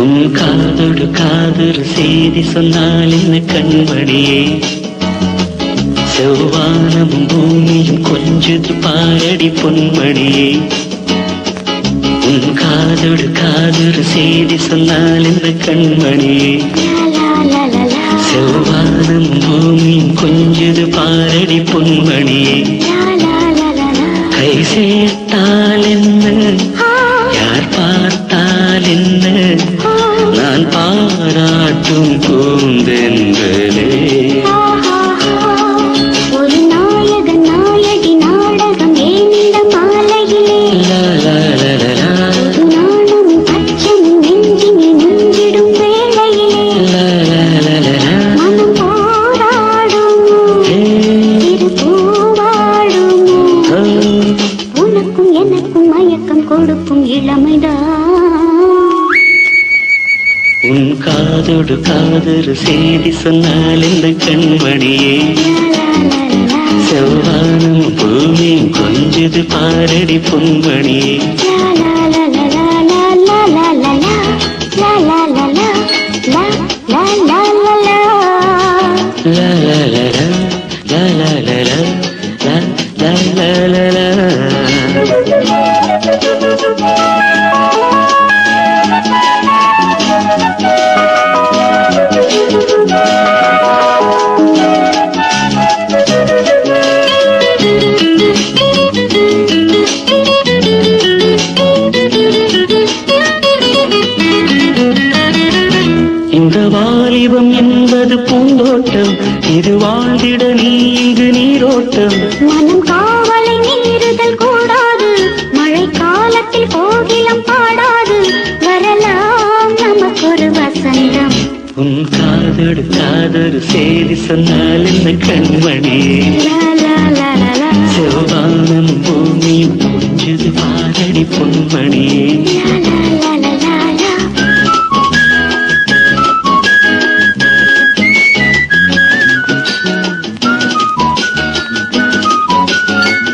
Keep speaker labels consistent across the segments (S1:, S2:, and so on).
S1: காதொரு செய்தி சொன்னால் என்ன கண்மணியே? செவ்வானமும் பூமியும் கொஞ்சது பாரடி பொன்மணியே. உன் காதோடு காதொரு செய்தி சொன்னால் என்ன கண்மணியே? செவ்வானமும் பூமியும் கொஞ்சது பாரடி பொன்மணியே. கை சேர்த்தால்
S2: பூவாடுமோ.
S1: ஓ,
S2: உனக்கும் எனக்கும் மயக்கம் கொடுக்கும் இளமைதான்.
S1: உன் காதோடு காதொரு செய்தி சொன்னால் இந்த கண்மணியே. செவ்வானும் பூமியும் கொஞ்சது பாரடி பொன்மணியே. இது வாழ்ந்திட நீ இங்கு நீரோட்டம்.
S2: மனம் காவலை மீறுதல் கூடாது. மழை காலத்தில் கோகிலம் பாடாது. வரலாம் நமக்கொரு வசந்தம்
S1: உன் காதோடு காதொரு செய்தி சொன்னால் இந்த கண்மணியே. செவ்வானம் பூமியும் கொஞ்சது பாரடி பொன்மணியே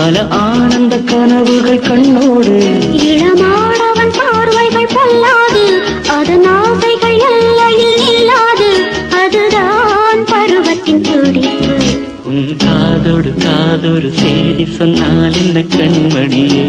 S1: பல ஆனந்த கனவுகள் கண்ணோடு.
S2: இளமானவன் பார்வைகள் பொல்லாது அதன் ஆசைகள் எல்லையில் இல்லாது அதுதான் பருவத்தின் துடிப்பு
S1: உன் காதோடு காதொரு செய்தி சொன்னால் இந்த கண்மணியே?